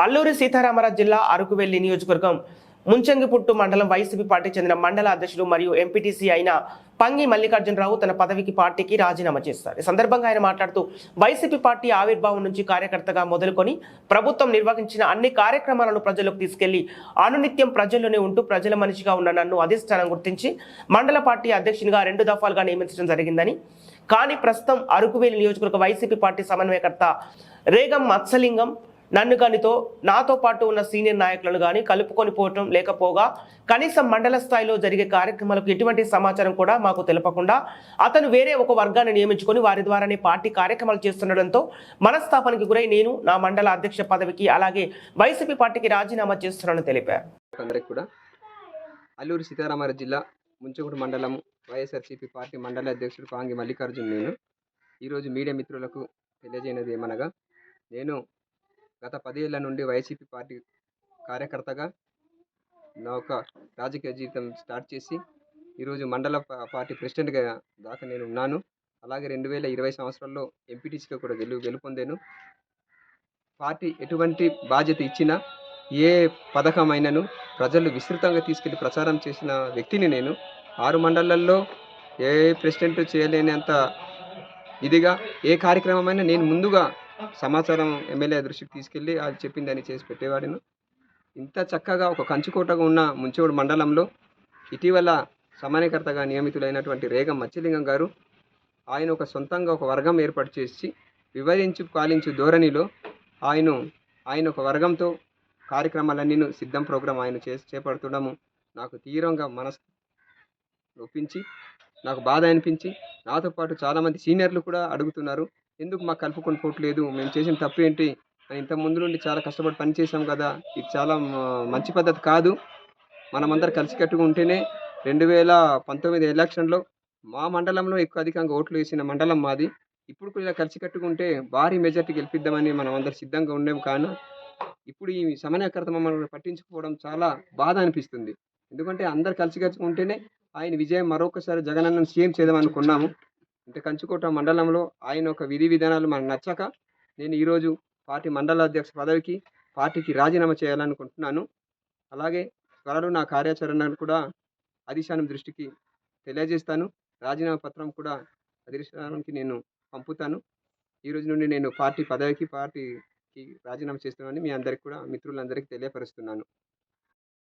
అల్లూరి సీతారామరాజు జిల్లా అరకువెల్లి నియోజకవర్గం ముంచంగిపుట్టు మండలం వైసీపీ పార్టీ చెందిన మండల అధ్యక్షులు మరియు ఎంపీటీసీ అయిన పంగి మల్లికార్జునరావు తన పదవికి పార్టీకి రాజీనామా చేస్తారు ఈ సందర్భంగా ఆయన మాట్లాడుతూ వైసీపీ పార్టీ ఆవిర్భావం నుంచి కార్యకర్తగా మొదలుకొని ప్రభుత్వం నిర్వహించిన అన్ని కార్యక్రమాలను ప్రజలకు తీసుకెళ్ళి అనునిత్యం ప్రజల్లోనే ఉంటూ ప్రజల మనిషిగా ఉన్న నన్ను అధిష్టానం గుర్తించి మండల పార్టీ అధ్యక్షునిగా రెండు దఫాలుగా నియమించడం జరిగిందని కానీ ప్రస్తుతం అరకువేలి నియోజకవర్గ వైసీపీ పార్టీ సమన్వయకర్త రేగం మత్సలింగం నన్ను కానితో నాతో పాటు ఉన్న సీనియర్ నాయకులను కానీ కలుపుకొని పోవటం లేకపోగా కనీసం మండల స్థాయిలో జరిగే కార్యక్రమాలకు ఎటువంటి సమాచారం కూడా మాకు తెలపకుండా అతను వేరే ఒక వర్గాన్ని నియమించుకొని వారి ద్వారానే పార్టీ కార్యక్రమాలు చేస్తుండడంతో మనస్తాపానికి గురై నేను నా మండల అధ్యక్ష పదవికి అలాగే వైసీపీ పార్టీకి రాజీనామా చేస్తున్నానని తెలిపారు. అందరికి కూడా అల్లూరు సీతారామరాజు జిల్లా ముంచగుడు మండలం వైఎస్ఆర్సీపీ పార్టీ మండల అధ్యక్షుడు పాంగి మల్లికార్జున్ నేను. ఈరోజు మీడియా మిత్రులకు తెలియజేయనది ఏమనగా నేను గత పదేళ్ళ నుండి వైసీపీ పార్టీ కార్యకర్తగా నా ఒక రాజకీయ జీవితం స్టార్ట్ చేసి ఈరోజు మండల పార్టీ ప్రెసిడెంట్గా దాకా నేను ఉన్నాను. అలాగే రెండు వేల ఇరవై సంవత్సరాల్లో ఎంపీటీసీగా కూడా గెలు గెలుపొందాను. పార్టీ ఎటువంటి బాధ్యత ఇచ్చినా ఏ పథకమైనను ప్రజలు విస్తృతంగా తీసుకెళ్ళి ప్రచారం చేసిన వ్యక్తిని నేను. ఆరు మండలాల్లో ఏ ప్రెసిడెంట్ చేయలేనంత ఇదిగా ఏ కార్యక్రమమైనా నేను ముందుగా సమాచారం ఎమ్మెల్యే దృష్టికి తీసుకెళ్ళి అది చెప్పిందని చేసి పెట్టేవాడిను. ఇంత చక్కగా ఒక కంచుకోటగా ఉన్న ముంచోడు మండలంలో ఇటీవల సమానకర్తగా నియమితులైనటువంటి రేగం మత్స్యలింగం గారు ఆయన ఒక సొంతంగా ఒక వర్గం ఏర్పాటు చేసి వివరించు పాలించు ధోరణిలో ఆయన ఆయన ఒక వర్గంతో కార్యక్రమాలన్నీ సిద్ధం ప్రోగ్రాం ఆయన చేసి చేపడుతుండము నాకు తీవ్రంగా మనసు ఒప్పించి నాకు బాధ అనిపించి నాతో పాటు చాలామంది సీనియర్లు కూడా అడుగుతున్నారు. ఎందుకు మాకు కలుపుకొని పోవట్లేదు? మేము చేసిన తప్పు ఏంటి అని ఇంత ముందు నుండి చాలా కష్టపడి పని చేసాం కదా. ఇది చాలా మంచి పద్ధతి కాదు. మనమందరం కలిసికట్టుగా ఉంటేనే రెండు వేల పంతొమ్మిది ఎలక్షన్లో మా మండలంలో ఎక్కువ అధికంగా ఓట్లు వేసిన మండలం మాది. ఇప్పుడు కూడా ఇలా కలిసికట్టుగా ఉంటే భారీ మెజార్టీ గెలిపిద్దామని మనం అందరు సిద్ధంగా ఉండేము కానీ ఇప్పుడు ఈ సమన్వయకర్త మమ్మల్ని పట్టించుకోవడం చాలా బాధ అనిపిస్తుంది. ఎందుకంటే అందరు కలిసికట్టుగా ఉంటేనే ఆయన విజయం మరొకసారి జగనన్నను సీఎం చేద్దాం అనుకున్నాము అంటే కంచుకోట మండలంలో ఆయన ఒక విధి విధానాలు మనకు నచ్చక నేను ఈరోజు పార్టీ మండల అధ్యక్ష పదవికి పార్టీకి రాజీనామా చేయాలనుకుంటున్నాను. అలాగే త్వరలో నా కార్యాచరణను కూడా అధిష్టానం దృష్టికి తెలియజేస్తాను. రాజీనామా పత్రం కూడా అధిష్టానానికి నేను పంపుతాను. ఈ రోజు నుండి నేను పార్టీ పదవికి పార్టీకి రాజీనామా చేస్తున్నానని మీ అందరికి కూడా మిత్రులందరికీ తెలియపరుస్తున్నాను.